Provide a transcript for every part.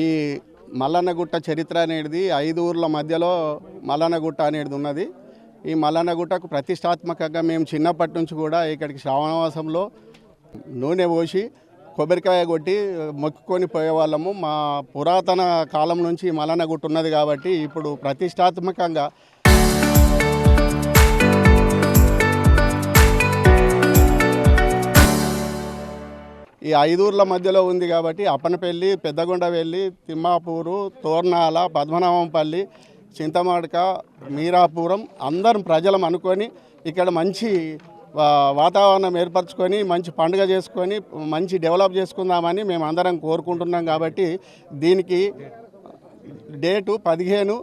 ఈ మల్లన్నగుట్ట చరిత్ర అనేది ఐదు ఊర్ల మధ్యలో మల్లన్నగుట్ట అనేది ఉన్నది. ఈ మల్లన్నగుట్టకు ప్రతిష్టాత్మకంగా మేము చిన్నప్పటి నుంచి కూడా ఇక్కడికి శ్రావణవాసంలో నూనె పోసి కొబ్బరికాయ కొట్టి మొక్కుకొని పోయేవాళ్ళము. మా పురాతన కాలం నుంచి ఈ మల్లన్నగుట్ట ఉన్నది కాబట్టి ఇప్పుడు ప్రతిష్టాత్మకంగా ఈ ఐదూర్ల మధ్యలో ఉంది కాబట్టి అప్పనపల్లి పెద్దగొండ వెళ్ళి తిమ్మాపూరు తోర్నాల పద్మనాభంపల్లి చింతమాడక మీరాపురం అందరం ప్రజలం అనుకొని ఇక్కడ మంచి వా- వాతావరణం ఏర్పరచుకొని మంచి పండుగ చేసుకొని మంచి డెవలప్ చేసుకుందామని మేము అందరం కోరుకుంటున్నాం కాబట్టి దీనికి డేటు పదిహేను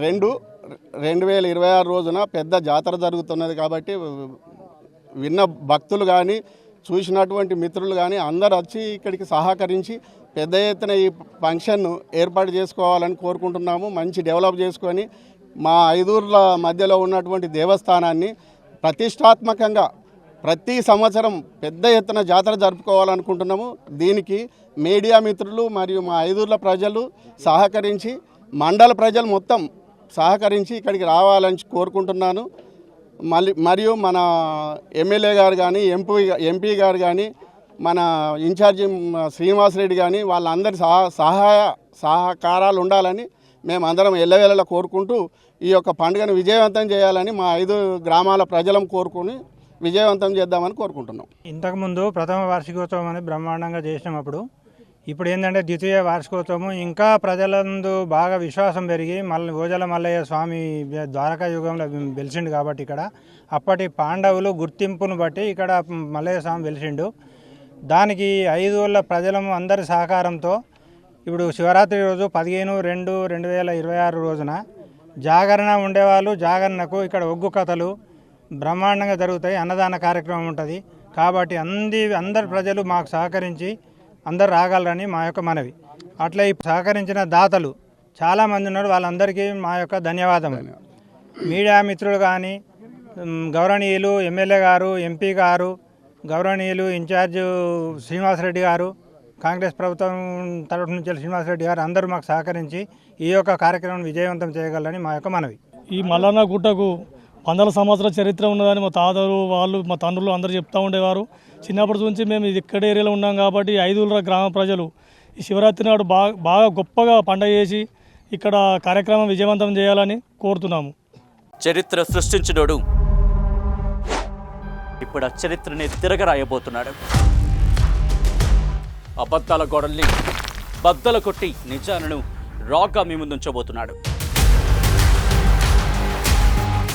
రెండు రెండు వేల ఇరవై ఆరు రోజున పెద్ద జాతర జరుగుతున్నది కాబట్టి విన్న భక్తులు కానీ చూసినటువంటి మిత్రులు కానీ అందరు వచ్చి ఇక్కడికి సహకరించి పెద్ద ఎత్తున ఈ ఫంక్షన్ను ఏర్పాటు చేసుకోవాలని కోరుకుంటున్నాము. మంచి డెవలప్ చేసుకొని మా ఐదూర్ల మధ్యలో ఉన్నటువంటి దేవస్థానాన్ని ప్రతిష్టాత్మకంగా ప్రతి సంవత్సరం పెద్ద ఎత్తున జాతర జరుపుకోవాలనుకుంటున్నాము. దీనికి మీడియా మిత్రులు మరియు మా ఐదూర్ల ప్రజలు సహకరించి మండల ప్రజలు మొత్తం సహకరించి ఇక్కడికి రావాలని కోరుకుంటున్నాను. మళ్ళీ మరియు మన ఎమ్మెల్యే గారు కానీ ఎంపీ ఎంపీ గారు కానీ మన ఇన్ఛార్జి శ్రీనివాసరెడ్డి కానీ వాళ్ళందరి సహా సహాయ సహకారాలు ఉండాలని మేమందరం ఎల్లవేళలా కోరుకుంటూ ఈ యొక్క పండుగను విజయవంతం చేయాలని మా ఐదు గ్రామాల ప్రజలం కోరుకుని విజయవంతం చేద్దామని కోరుకుంటున్నాం. ఇంతకుముందు ప్రథమ వార్షికోత్సవం అని బ్రహ్మాండంగా చేసినప్పుడు ఇప్పుడు ఏంటంటే ద్వితీయ వార్షికోత్సవం ఇంకా ప్రజలందు బాగా విశ్వాసం పెరిగి మళ్ళీ ఓజల మల్లయ్య స్వామి ద్వారకా యుగంలో వెలిసిండు కాబట్టి ఇక్కడ. అప్పటి పాండవులు గుర్తింపును బట్టి ఇక్కడ మల్లయ్య స్వామి వెలిసిండు. దానికి ఐదు వేల ప్రజలము అందరి సహకారంతో ఇప్పుడు శివరాత్రి రోజు పదిహేను రెండు రెండు వేల ఇరవై ఆరు రోజున జాగరణ ఉండేవాళ్ళు. జాగరణకు ఇక్కడ ఒగ్గు కథలు బ్రహ్మాండంగా జరుగుతాయి. అన్నదాన కార్యక్రమం ఉంటుంది. కాబట్టి అంది అందరు ప్రజలు మాకు సహకరించి అందరు రాగలరని మా యొక్క మనవి. అట్లా ఈ సహకరించిన దాతలు చాలామంది ఉన్నారు వాళ్ళందరికీ మా యొక్క ధన్యవాదములు. మీడియా మిత్రులు కానీ గౌరవనీయులు ఎమ్మెల్యే గారు ఎంపీ గారు గౌరవనీయులు ఇన్ఛార్జ్ శ్రీనివాసరెడ్డి గారు కాంగ్రెస్ ప్రభుత్వం తరఫు నుంచి శ్రీనివాసరెడ్డి గారు అందరూ మాకు సహకరించి ఈ యొక్క కార్యక్రమం విజయవంతం చేయగలరని మా యొక్క మనవి. ఈ మల్లన్న గుట్టకు వందల సంవత్సరాల చరిత్ర ఉన్నదని మా తాతలు వాళ్ళు మా తండ్రులు అందరూ చెప్తూ ఉండేవారు. చిన్నప్పటి నుంచి మేము ఇది ఇక్కడ ఏరియాలో ఉన్నాం కాబట్టి ఐదుగుల గ్రామ ప్రజలు ఈ శివరాత్రి నాడు బాగా బాగా గొప్పగా పండగ చేసి ఇక్కడ కార్యక్రమం విజయవంతం చేయాలని కోరుతున్నాము. చరిత్ర సృష్టించినోడు ఇప్పుడు ఆ చరిత్రని తిరగరాయబోతున్నాడు. అబద్ధాల గోడల్ని బద్దలు కొట్టి నిజాలను రాగా మీ ముందుంచబోతున్నాడు.